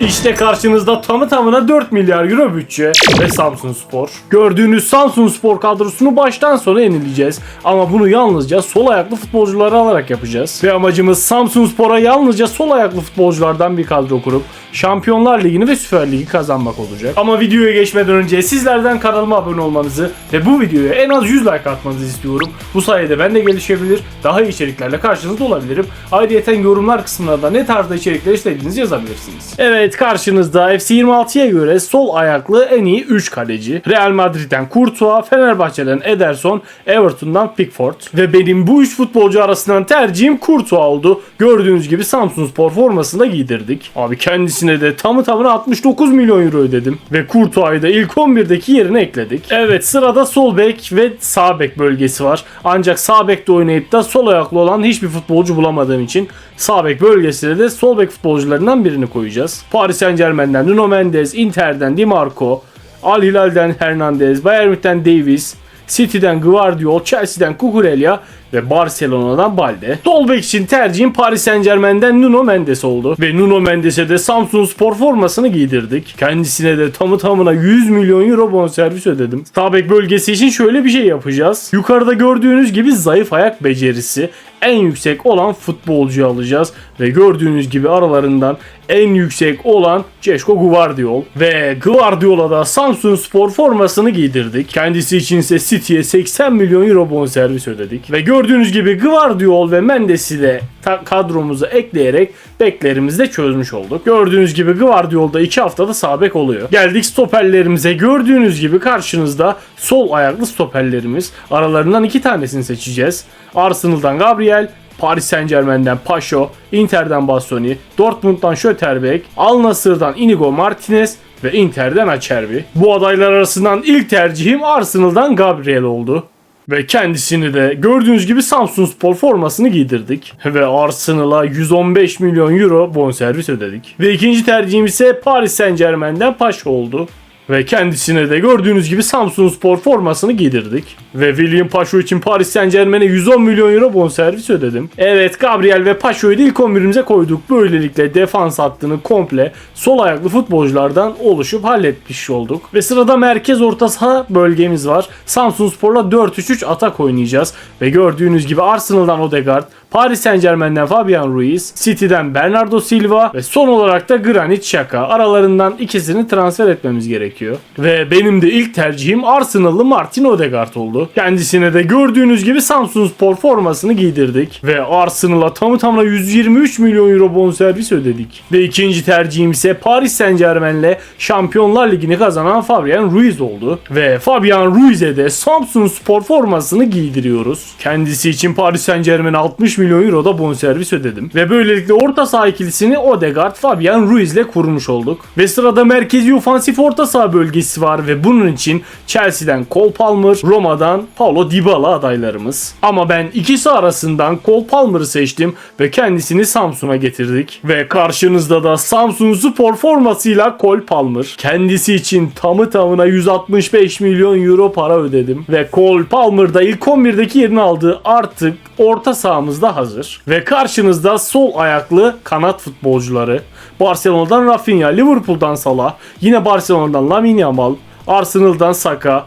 İşte karşınızda tamı tamına 4 milyar euro bütçe ve Samsun Spor. Gördüğünüz Samsun Spor kadrosunu baştan sona yenileyeceğiz. Ama bunu yalnızca sol ayaklı futbolcuları alarak yapacağız. Ve amacımız Samsun Spor'a yalnızca sol ayaklı futbolculardan bir kadro kurup Şampiyonlar Ligi'ni ve Süper Lig'i kazanmak olacak. Ama videoya geçmeden önce sizlerden kanalıma abone olmanızı ve bu videoya en az 100 like atmanızı istiyorum. Bu sayede ben de gelişebilir, daha iyi içeriklerle karşınızda olabilirim. Ayrıca yorumlar kısmına da ne tarzda içerikler istediğinizi yazabilirsiniz. Evet karşınızda FC26'ya göre sol ayaklı en iyi 3 kaleci. Real Madrid'den Courtois, Fenerbahçe'den Ederson, Everton'dan Pickford. Ve benim bu 3 futbolcu arasından tercihim Courtois oldu. Gördüğünüz gibi Samsun Spor formasını da giydirdik. Abi kendisine de tamı tamına 69 milyon euro ödedim. Ve Courtois'ı da ilk 11'deki yerine ekledik. Evet sırada sol bek ve sağ bek bölgesi var. Ancak sağ bekte oynayıp da sol ayaklı olan hiçbir futbolcu bulamadığım için sağ bek bölgesine de sol bek futbolcularından birini koyacağız. Paris Saint Germain'den Nuno Mendes, Inter'den Di Marco, Al Hilal'den Hernandez, Bayern Münih'ten Davis, City'den Guardiol, Chelsea'den Cucurella ve Barcelona'dan Balde. Sol için tercihim Paris Saint Germain'den Nuno Mendes oldu. Ve Nuno Mendes'e de Samsun Spor formasını giydirdik. Kendisine de tamı tamına 100 milyon euro bonservis ödedim. Sağ bölgesi için şöyle bir şey yapacağız. Yukarıda gördüğünüz gibi zayıf ayak becerisi en yüksek olan futbolcuyu alacağız. Ve gördüğünüz gibi aralarından en yüksek olan Ceşko Guardiol. Ve Guardiol'a da Samsun Spor formasını giydirdik. Kendisi için ise City'ye 80 milyon euro bonservis ödedik. Ve gördüğünüz gibi Guardiol ve Mendes'i de kadromuza ekleyerek beklerimizi de çözmüş olduk. Gördüğünüz gibi Guardiol'da 2 haftada sağ bek oluyor. Geldik stoperlerimize. Gördüğünüz gibi karşınızda sol ayaklı stoperlerimiz. Aralarından iki tanesini seçeceğiz. Arsenal'dan Gabriel, Paris Saint Germain'den Paşo, Inter'den Bastoni, Dortmund'dan Schöterbeck, Al Nassr'dan Inigo Martinez ve Inter'den Acerbi. Bu adaylar arasından ilk tercihim Arsenal'dan Gabriel oldu. Ve kendisini de gördüğünüz gibi Samsun Spor formasını giydirdik. Ve Arsenal'a 115 milyon euro bonservis ödedik. Ve ikinci tercihim ise Paris Saint Germain'den Paşa oldu. Ve kendisine de gördüğünüz gibi Samsun Spor formasını giydirdik. Ve William Paşo için Paris Saint Germain'e 110 milyon euro bonservis ödedim. Evet Gabriel ve Paşo'yu da ilk 11'imize koyduk. Böylelikle defans hattını komple sol ayaklı futbolculardan oluşup halletmiş olduk. Ve sırada merkez orta saha bölgemiz var. Samsun Spor'la 4-3-3 atak oynayacağız. Ve gördüğünüz gibi Arsenal'dan Odegaard, Paris Saint Germain'den Fabian Ruiz, City'den Bernardo Silva ve son olarak da Granit Xhaka. Aralarından ikisini transfer etmemiz gerekiyor. Ve benim de ilk tercihim Arsenal'lı Martin Odegaard oldu. Kendisine de gördüğünüz gibi Samsun Spor formasını giydirdik. Ve Arsenal'a tamı tamına 123 milyon euro bonservis ödedik. Ve ikinci tercihim ise Paris Saint Germain'le Şampiyonlar Ligi'ni kazanan Fabian Ruiz oldu. Ve Fabian Ruiz'e de Samsun Spor formasını giydiriyoruz. Kendisi için Paris Saint Germain'e 60 milyon euro da bonservis ödedim. Ve böylelikle orta saha ikilisini Odegaard, Fabian Ruiz ile kurmuş olduk. Ve sırada merkezi ofansif orta saha bölgesi var ve bunun için Chelsea'den Cole Palmer, Roma'dan Paulo Dybala adaylarımız. Ama ben ikisi arasından Cole Palmer'ı seçtim ve kendisini Samsun'a getirdik. Ve karşınızda da Samsun Spor formasıyla Cole Palmer. Kendisi için tamı tamına 165 milyon euro para ödedim. Ve Cole Palmer da ilk 11'deki yerini aldı. Artık orta sahamızda hazır. Ve karşınızda sol ayaklı kanat futbolcuları. Barcelona'dan Rafinha, Liverpool'dan Salah, yine Barcelona'dan Lamine Yamal, Arsenal'dan Saka,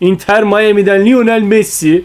Inter Miami'den Lionel Messi,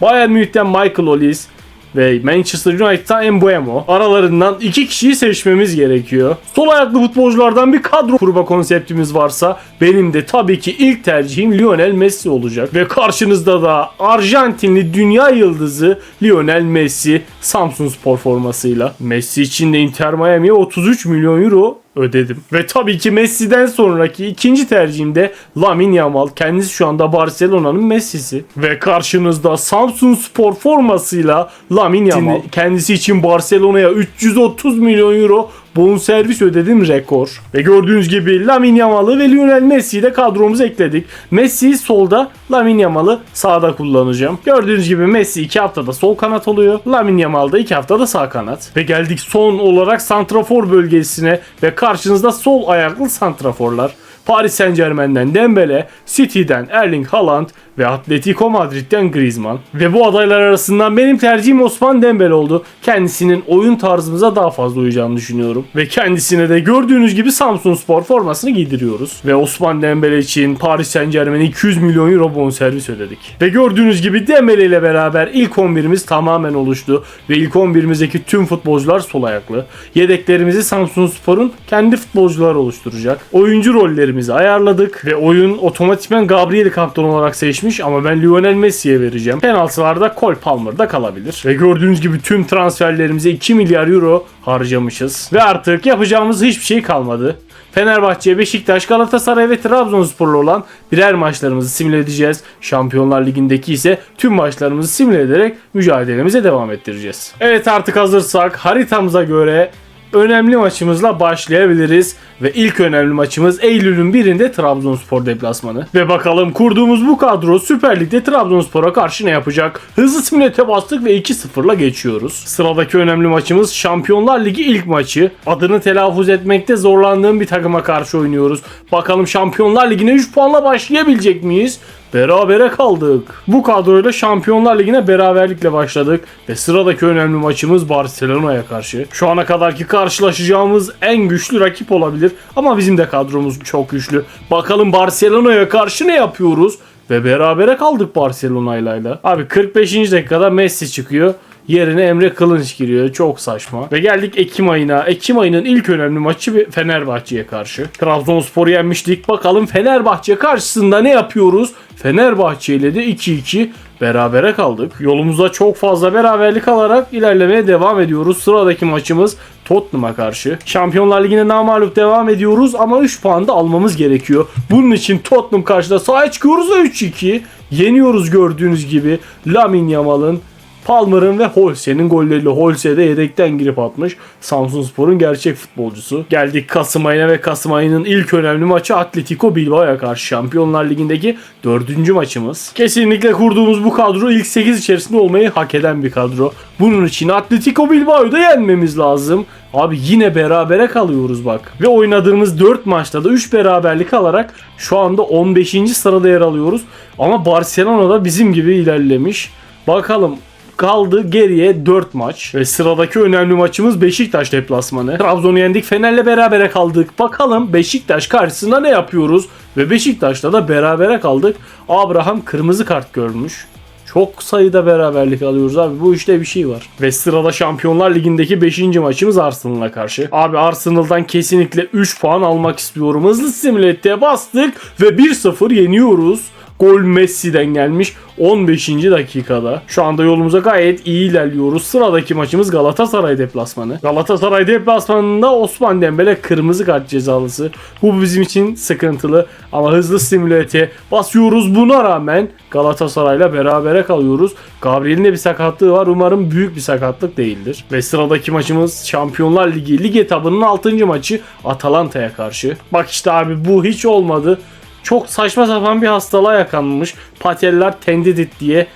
Bayern Münih'ten Michael Olise ve Manchester United'dan Embuemo. Aralarından iki kişiyi seçmemiz gerekiyor. Sol ayaklı futbolculardan bir kadro kurma konseptimiz varsa benim de tabii ki ilk tercihim Lionel Messi olacak. Ve karşınızda da Arjantinli dünya yıldızı Lionel Messi Samsun Spor formasıyla. Messi için de Inter Miami'ye 33 milyon euro ödedim. Ve tabii ki Messi'den sonraki ikinci tercihim de Lamine Yamal. Kendisi şu anda Barcelona'nın Messi'si. Ve karşınızda Samsun Spor formasıyla Lamine Yamal. Kendisi için Barcelona'ya 330 milyon euro bonservis ödedim rekor. Ve gördüğünüz gibi Lamine Yamal'ı ve Lionel Messi'yi de kadromuza ekledik. Messi'yi solda, Lamine Yamal'ı sağda kullanacağım. Gördüğünüz gibi Messi 2 haftada sol kanat oluyor. Lamine Yamal da 2 haftada sağ kanat. Ve geldik son olarak santrafor bölgesine ve karşınızda sol ayaklı santraforlar. Paris Saint Germain'den Dembele, City'den Erling Haaland ve Atletico Madrid'den Griezmann. Ve bu adaylar arasından benim tercihim Osman Dembele oldu. Kendisinin oyun tarzımıza daha fazla uyacağını düşünüyorum. Ve kendisine de gördüğünüz gibi Samsun Spor formasını giydiriyoruz. Ve Osman Dembele için Paris Saint Germain'e 200 milyon euro bonservis ödedik. Ve gördüğünüz gibi Dembele ile beraber ilk 11'imiz tamamen oluştu. Ve ilk 11'imizdeki tüm futbolcular sol ayaklı. Yedeklerimizi Samsun Spor'un kendi futbolcuları oluşturacak. Oyuncu rollerimizi ayarladık ve oyun otomatikman Gabriel'i kaptan olarak seçmiş ama ben Lionel Messi'ye vereceğim. Penaltılarda Cole Palmer'da kalabilir. Ve gördüğünüz gibi tüm transferlerimize 2 milyar euro harcamışız. Ve artık yapacağımız hiçbir şey kalmadı. Fenerbahçe, Beşiktaş, Galatasaray ve Trabzonspor'la olan birer maçlarımızı simüle edeceğiz. Şampiyonlar Ligi'ndeki ise tüm maçlarımızı simüle ederek mücadelemize devam ettireceğiz. Evet artık hazırsak haritamıza göre önemli maçımızla başlayabiliriz. Ve ilk önemli maçımız Eylül'ün birinde Trabzonspor deplasmanı. Ve bakalım kurduğumuz bu kadro Süper Lig'de Trabzonspor'a karşı ne yapacak? Hızlı simülete bastık ve 2-0'la geçiyoruz. Sıradaki önemli maçımız Şampiyonlar Ligi ilk maçı. Adını telaffuz etmekte zorlandığım bir takıma karşı oynuyoruz. Bakalım Şampiyonlar Ligi'ne 3 puanla başlayabilecek miyiz? Berabere kaldık. Bu kadroyla Şampiyonlar Ligi'ne beraberlikle başladık ve sıradaki önemli maçımız Barcelona'ya karşı. Şu ana kadarki karşılaşacağımız en güçlü rakip olabilir ama bizim de kadromuz çok güçlü. Bakalım Barcelona'ya karşı ne yapıyoruz? Ve berabere kaldık Barcelona'yla. Abi 45. dakikada Messi çıkıyor. Yerine Emre Kılınç giriyor. Çok saçma. Ve geldik Ekim ayına. Ekim ayının ilk önemli maçı Fenerbahçe'ye karşı. Trabzonspor'u yenmiştik. Bakalım Fenerbahçe karşısında ne yapıyoruz? Fenerbahçe ile de 2-2 berabere kaldık. Yolumuzda çok fazla beraberlik alarak ilerlemeye devam ediyoruz. Sıradaki maçımız Tottenham'a karşı. Şampiyonlar Ligi'ne namalup devam ediyoruz ama 3 puan da almamız gerekiyor. Bunun için Tottenham karşıda sahaya çıkıyoruz da 3-2. Yeniyoruz gördüğünüz gibi. Lamine Yamal'ın Palmer'ın ve Holse'nin golleriyle Holse de yedekten girip atmış. Samsunspor'un gerçek futbolcusu. Geldik Kasım ayına ve Kasım ayının ilk önemli maçı Atletico Bilbao'ya karşı Şampiyonlar Ligi'ndeki dördüncü maçımız. Kesinlikle kurduğumuz bu kadro ilk 8 içerisinde olmayı hak eden bir kadro. Bunun için Atletico Bilbao'yu da yenmemiz lazım. Abi yine berabere kalıyoruz bak. Ve oynadığımız 4 maçta da 3 beraberlik alarak şu anda 15. sırada yer alıyoruz. Ama Barcelona da bizim gibi ilerlemiş. Bakalım kaldı geriye 4 maç. Ve sıradaki önemli maçımız Beşiktaş deplasmanı. Trabzon'u yendik Fener'le berabere kaldık. Bakalım Beşiktaş karşısında ne yapıyoruz? Ve Beşiktaş'ta da berabere kaldık. Abraham kırmızı kart görmüş. Çok sayıda beraberlik alıyoruz abi. Bu işte bir şey var. Ve sırada Şampiyonlar Ligi'ndeki 5. maçımız Arsenal'a karşı. Abi Arsenal'dan kesinlikle 3 puan almak istiyorum. Hızlı simülete bastık ve 1-0 yeniyoruz. Gol Messi'den gelmiş 15. dakikada. Şu anda yolumuza gayet iyi ilerliyoruz. Sıradaki maçımız Galatasaray deplasmanı. Galatasaray deplasmanında Osman Dembele kırmızı kart cezalısı. Bu bizim için sıkıntılı ama hızlı simülete basıyoruz. Buna rağmen Galatasaray'la berabere kalıyoruz. Gabriel'in de bir sakatlığı var. Umarım büyük bir sakatlık değildir. Ve sıradaki maçımız Şampiyonlar Ligi lig etabının 6. maçı Atalanta'ya karşı. Bak işte abi bu hiç olmadı çok saçma sapan bir hastalığa yakalanmış. Patellar tendidit diye.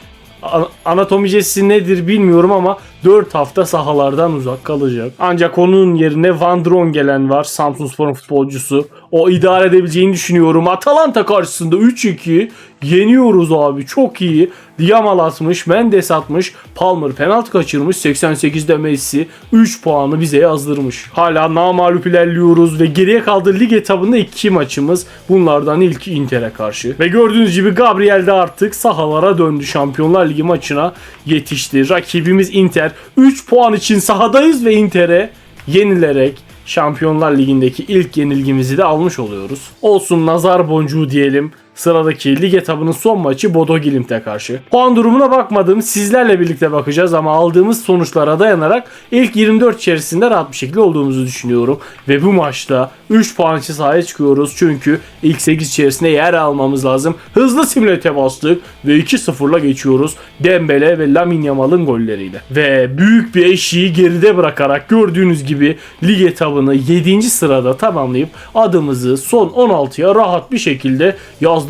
An- Anatomicesi nedir bilmiyorum ama 4 hafta sahalardan uzak kalacak. Ancak onun yerine Van Drongelen var. Samsunspor'un futbolcusu. O idare edebileceğini düşünüyorum. Atalanta karşısında 3-2 yeniyoruz abi. Çok iyi. Yamal atmış, Mendes atmış, Palmer penaltı kaçırmış, 88'de Messi 3 puanı bize yazdırmış. Hala namalup ilerliyoruz ve geriye kaldığı lig etabında 2 maçımız. Bunlardan ilki Inter'e karşı. Ve gördüğünüz gibi Gabriel de artık sahalara döndü. Şampiyonlar Ligi maçına yetişti. Rakibimiz Inter. 3 puan için sahadayız ve Inter'e yenilerek Şampiyonlar Ligi'ndeki ilk yenilgimizi de almış oluyoruz. Olsun nazar boncuğu diyelim. Sıradaki lig etabının son maçı Bodo Glimt'e karşı. Puan durumuna bakmadım. Sizlerle birlikte bakacağız ama aldığımız sonuçlara dayanarak ilk 24 içerisinde rahat bir şekilde olduğumuzu düşünüyorum. Ve bu maçta 3 puan için sahaya çıkıyoruz. Çünkü ilk 8 içerisinde yer almamız lazım. Hızlı simülete bastık ve 2-0'la geçiyoruz. Dembele ve Lamine Yamal'ın golleriyle. Ve büyük bir eşiği geride bırakarak gördüğünüz gibi lig etabını 7. sırada tamamlayıp adımızı son 16'ya rahat bir şekilde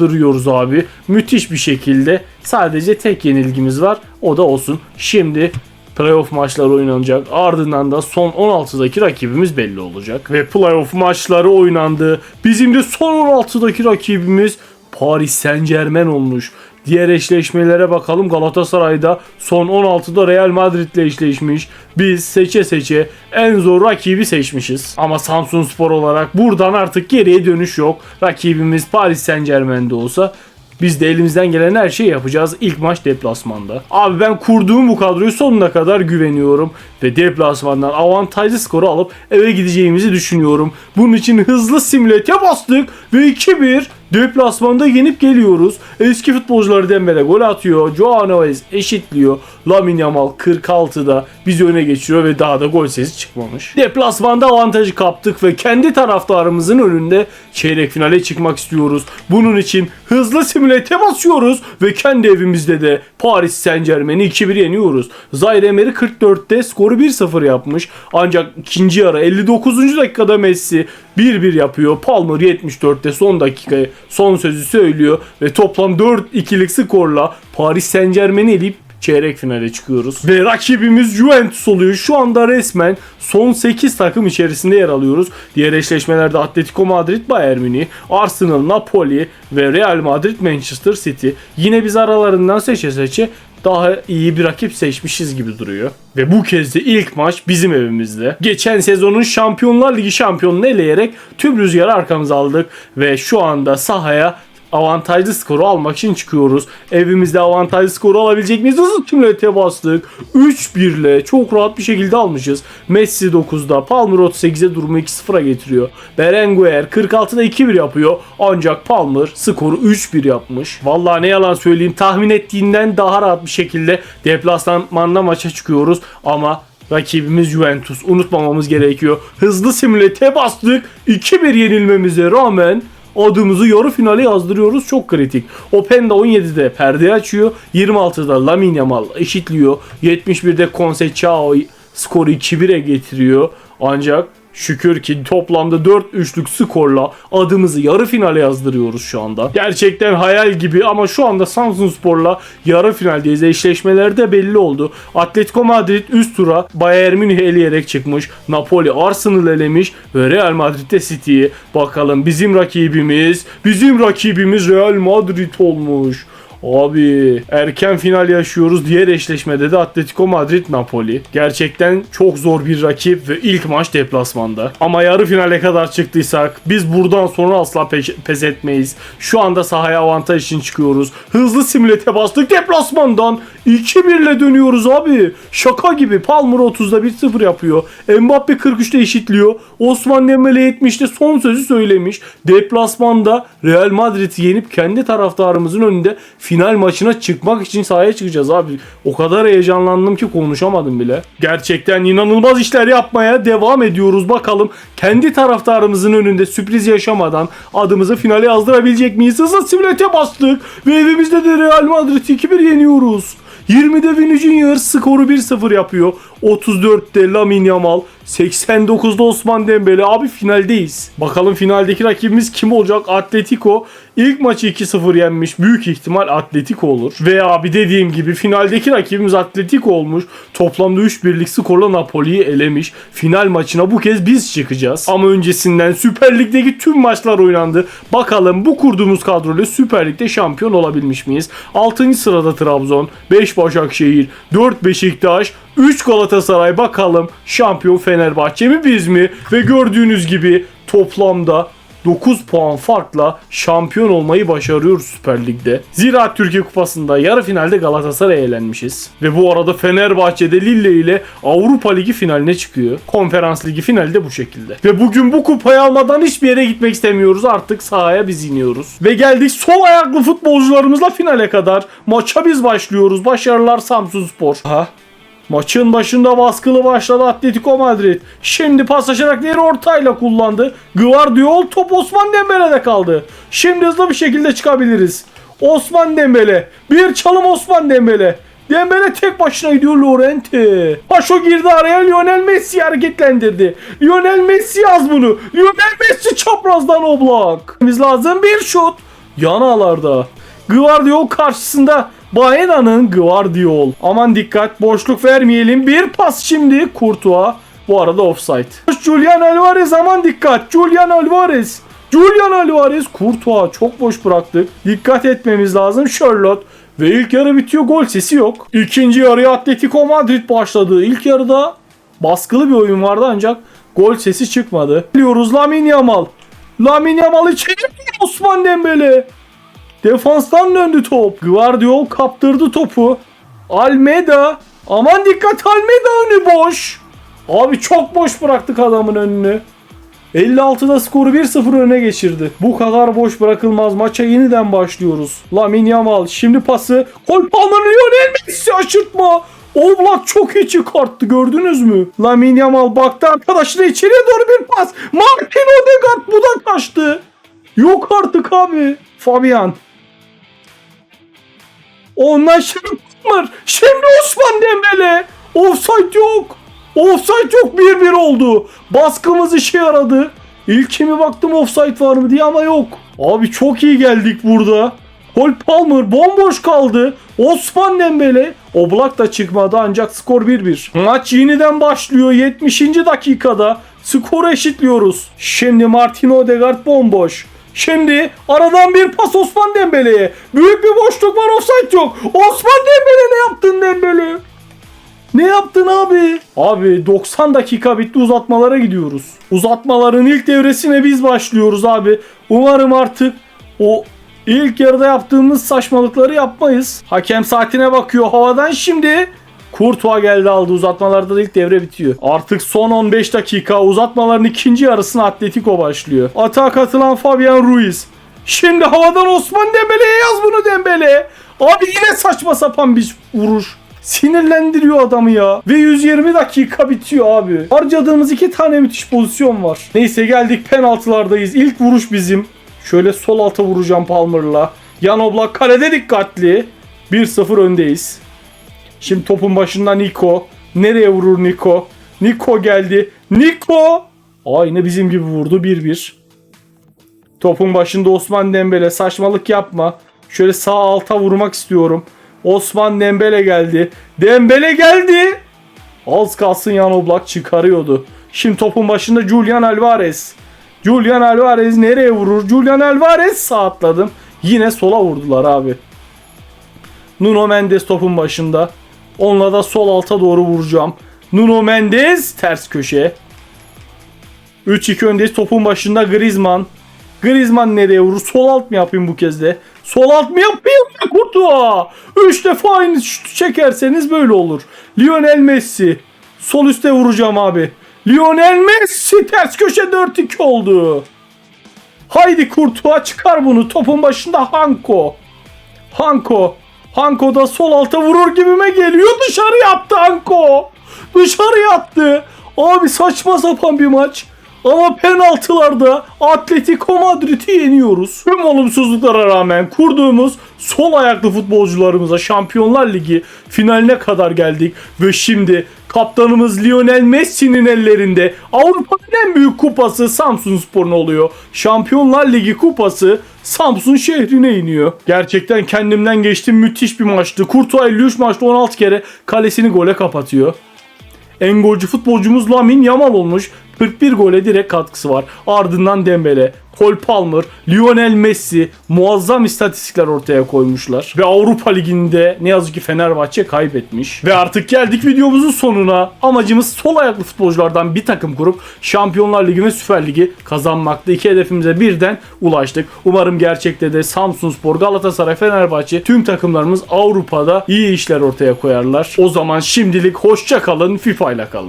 yazdırıyoruz abi. Müthiş bir şekilde sadece tek yenilgimiz var. O da olsun. Şimdi playoff maçları oynanacak. Ardından da son 16'daki rakibimiz belli olacak. Ve playoff maçları oynandı. Bizim de son 16'daki rakibimiz Paris Saint Germain olmuş. Diğer eşleşmelere bakalım. Galatasaray'da son 16'da Real Madrid'le eşleşmiş. Biz seçe seçe en zor rakibi seçmişiz. Ama Samsun Spor olarak buradan artık geriye dönüş yok. Rakibimiz Paris Saint Germain'de olsa biz de elimizden gelen her şeyi yapacağız ilk maç deplasmanda. Abi ben kurduğum bu kadroyu sonuna kadar güveniyorum ve deplasmandan avantajlı skoru alıp eve gideceğimizi düşünüyorum. Bunun için hızlı simülete bastık ve 2-1 deplasmanda yenip geliyoruz. Eski futbolcuları Dembele gol atıyor. Joao Neves eşitliyor. Lamine Yamal 46'da bizi öne geçiriyor ve daha da gol sesi çıkmamış. Deplasmanda avantajı kaptık ve kendi taraftarımızın önünde çeyrek finale çıkmak istiyoruz. Bunun için hızlı simülete basıyoruz ve kendi evimizde de Paris Saint Germain'i 2-1 yeniyoruz. Zaire Emery 44'te skoru 1-0 yapmış. Ancak ikinci yarı 59. dakikada Messi 1-1 yapıyor. Palmer 74'te son dakikayı son sözü söylüyor ve toplam 4-2'lik skorla Paris Saint Germain'i eleyip çeyrek finale çıkıyoruz. Ve rakibimiz Juventus oluyor. Şu anda resmen son 8 takım içerisinde yer alıyoruz. Diğer eşleşmelerde Atletico Madrid, Bayern Münih, Arsenal, Napoli ve Real Madrid, Manchester City. Yine biz aralarından seçe seçe daha iyi bir rakip seçmişiz gibi duruyor. Ve bu kez de ilk maç bizim evimizde. Geçen sezonun Şampiyonlar Ligi şampiyonunu eleyerek tüm rüzgarı arkamıza aldık ve şu anda sahaya avantajlı skoru almak için çıkıyoruz. Evimizde avantajlı skoru alabilecek miyiz? Hızlı tümlete bastık. 3-1 ile çok rahat bir şekilde almışız. Messi 9'da, Palmer 38'e durumu 2-0'a getiriyor. Berenguer 46'da 2-1 yapıyor. Ancak Palmer skoru 3-1 yapmış. Vallahi ne yalan söyleyeyim tahmin ettiğinden daha rahat bir şekilde deplasmanda maça çıkıyoruz. Ama Rakibimiz Juventus. Unutmamamız gerekiyor. Hızlı simülete bastık. 2-1 yenilmemize rağmen adımızı yarı finale yazdırıyoruz. Çok kritik. Openda 17'de perde açıyor. 26'da Lamine Yamal eşitliyor. 71'de Conceição skoru 2-1'e getiriyor. Ancak Şükür ki toplamda 4-3'lük skorla adımızı yarı finale yazdırıyoruz şu anda. Gerçekten hayal gibi ama şu anda Samsun Spor'la yarı finaldeyiz. Eşleşmelerde belli oldu. Atletico Madrid üst tura Bayern Münih'i eleyerek çıkmış. Napoli Arsenal elemiş ve Real Madrid de City'yi. Bakalım bizim rakibimiz, bizim rakibimiz Real Madrid olmuş. Abi erken final yaşıyoruz. Diğer eşleşmede de Atletico Madrid Napoli. Gerçekten çok zor bir rakip ve ilk maç deplasmanda. Ama yarı finale kadar çıktıysak biz buradan sonra asla peş- pes etmeyiz. Şu anda sahaya avantaj için çıkıyoruz. Hızlı simülete bastık deplasmandan. 2-1 ile dönüyoruz abi. Şaka gibi. Palmer 30'da 1-0 yapıyor. Mbappe 43'te eşitliyor. Osman Dembele 70'te son sözü söylemiş. Deplasmanda Real Madrid'i yenip kendi taraftarımızın önünde final maçına çıkmak için sahaya çıkacağız abi. O kadar heyecanlandım ki konuşamadım bile. Gerçekten inanılmaz işler yapmaya devam ediyoruz. Bakalım kendi taraftarımızın önünde sürpriz yaşamadan adımızı finale yazdırabilecek miyiz? Hızlı simülete bastık ve evimizde de Real Madrid'i 2-1 yeniyoruz. 20'de Vini skoru 1-0 yapıyor. 34'te Lamine Yamal, 89'da Osman Dembele. Abi finaldeyiz. Bakalım finaldeki rakibimiz kim olacak? Atletico ilk maçı 2-0 yenmiş. Büyük ihtimal Atletico olur. Ve abi dediğim gibi finaldeki rakibimiz Atletico olmuş. Toplamda 3 birlik skorla Napoli'yi elemiş. Final maçına bu kez biz çıkacağız. Ama öncesinden Süper Lig'deki tüm maçlar oynandı. Bakalım bu kurduğumuz kadroyla Süper Lig'de şampiyon olabilmiş miyiz? 6. sırada Trabzon, 5 Başakşehir, 4 Beşiktaş, 3 Galatasaray bakalım şampiyon Fenerbahçe mi biz mi? Ve gördüğünüz gibi toplamda 9 puan farkla şampiyon olmayı başarıyoruz Süper Lig'de. Zira Türkiye Kupası'nda yarı finalde Galatasaray'a elenmişiz. Ve bu arada Fenerbahçe'de Lille ile Avrupa Ligi finaline çıkıyor. Konferans Ligi finalde bu şekilde. Ve bugün bu kupayı almadan hiçbir yere gitmek istemiyoruz. Artık sahaya biz iniyoruz. Ve geldik sol ayaklı futbolcularımızla finale kadar. Maça biz başlıyoruz. Başarılar Samsun Spor. Ha? Maçın başında baskılı başladı Atletico Madrid. Şimdi paslaşarak diğer ortayla kullandı. Guardiol top Osman Dembele'de kaldı. Şimdi hızlı bir şekilde çıkabiliriz. Osman Dembele. Bir çalım Osman Dembele. Dembele tek başına gidiyor Lorente. Paşo girdi araya Lionel Messi hareketlendirdi. Lionel Messi yaz bunu. Lionel Messi çaprazdan oblak. Biz lazım bir şut. Yan ağlarda. Guardiol karşısında Baena'nın Guardiol. Aman dikkat boşluk vermeyelim. Bir pas şimdi Courtois. Bu arada offside. Julian Alvarez aman dikkat. Julian Alvarez. Julian Alvarez Courtois çok boş bıraktık. Dikkat etmemiz lazım. Charlotte ve ilk yarı bitiyor gol sesi yok. İkinci yarıya Atletico Madrid başladı. İlk yarıda baskılı bir oyun vardı ancak gol sesi çıkmadı. Biliyoruz Lamine Yamal. Lamine Yamal içeri Osman Dembele. Defanstan döndü top. Guardiol kaptırdı topu. Almeida. Aman dikkat Almeida önü boş. Abi çok boş bıraktık adamın önünü. 56'da skoru 1-0 öne geçirdi. Bu kadar boş bırakılmaz. Maça yeniden başlıyoruz. Lamine Yamal şimdi pası. Kol Palmer Lionel Messi aşırtma. Oblak çok iyi çıkarttı gördünüz mü? Lamine Yamal baktı arkadaşına içeriye doğru bir pas. Martin Odegaard bu da kaçtı. Yok artık abi. Fabian. Ondan şimdi Palmer. Şimdi Osman Dembele. Offside yok. Offside yok 1-1 oldu. Baskımız işe yaradı. İlkime baktım offside var mı diye ama yok. Abi çok iyi geldik burada. Cole Palmer bomboş kaldı. Osman Dembele. Oblak da çıkmadı ancak skor 1-1. Maç yeniden başlıyor 70. dakikada. Skoru eşitliyoruz. Şimdi Martin Odegaard bomboş. Şimdi aradan bir pas Osman Dembele'ye. Büyük bir boşluk var offside yok. Osman Dembele ne yaptın Dembele? Ne yaptın abi? Abi 90 dakika bitti uzatmalara gidiyoruz. Uzatmaların ilk devresine biz başlıyoruz abi. Umarım artık o ilk yarıda yaptığımız saçmalıkları yapmayız. Hakem saatine bakıyor havadan şimdi. Kurtuğa geldi aldı uzatmalarda da ilk devre bitiyor. Artık son 15 dakika uzatmaların ikinci yarısına Atletico başlıyor. Atağa katılan Fabian Ruiz. Şimdi havadan Osman Dembele'ye yaz bunu Dembele. Abi yine saçma sapan bir vuruş. Sinirlendiriyor adamı ya. Ve 120 dakika bitiyor abi. Harcadığımız iki tane müthiş pozisyon var. Neyse geldik penaltılardayız. İlk vuruş bizim. Şöyle sol alta vuracağım Palmer'la. Yan Oblak kalede dikkatli. 1-0 öndeyiz. Şimdi topun başında Niko. Nereye vurur Niko? Niko geldi. Niko! Aynı bizim gibi vurdu 1-1. Topun başında Osman Dembele saçmalık yapma. Şöyle sağ alta vurmak istiyorum. Osman Dembele geldi. Dembele geldi. Az kalsın Yan Oblak çıkarıyordu. Şimdi topun başında Julian Alvarez. Julian Alvarez nereye vurur? Julian Alvarez sağ atladım. Yine sola vurdular abi. Nuno Mendes topun başında. Onunla da sol alta doğru vuracağım. Nuno Mendes ters köşe. 3-2 öndeyiz topun başında Griezmann. Griezmann nereye vurur? Sol alt mı yapayım bu kez de? Sol alt mı yapayım? Kurtuğa. 3 defa aynı şutu çekerseniz böyle olur. Lionel Messi. Sol üste vuracağım abi. Lionel Messi ters köşe 4-2 oldu. Haydi Kurtuğa çıkar bunu. Topun başında Hanko. Hanko. Hanko da sol alta vurur gibime geliyor. Dışarı yaptı Hanko. Dışarı yaptı. Abi saçma sapan bir maç. Ama penaltılarda Atletico Madrid'i yeniyoruz. Tüm olumsuzluklara rağmen kurduğumuz sol ayaklı futbolcularımıza Şampiyonlar Ligi finaline kadar geldik. Ve şimdi kaptanımız Lionel Messi'nin ellerinde Avrupa'nın en büyük kupası Samsun Spor'un oluyor. Şampiyonlar Ligi kupası Samsun şehrine iniyor. Gerçekten kendimden geçtim müthiş bir maçtı. Kurtuğa 53 maçta 16 kere kalesini gole kapatıyor. En golcü futbolcumuz Lamine Yamal olmuş. 41 gole direkt katkısı var. Ardından Dembele, Cole Palmer, Lionel Messi muazzam istatistikler ortaya koymuşlar. Ve Avrupa Ligi'nde ne yazık ki Fenerbahçe kaybetmiş. Ve artık geldik videomuzun sonuna. Amacımız sol ayaklı futbolculardan bir takım kurup Şampiyonlar Ligi ve Süper Ligi kazanmakta. İki hedefimize birden ulaştık. Umarım gerçekte de Samsunspor, Galatasaray, Fenerbahçe tüm takımlarımız Avrupa'da iyi işler ortaya koyarlar. O zaman şimdilik hoşça kalın, FIFA ile kalın.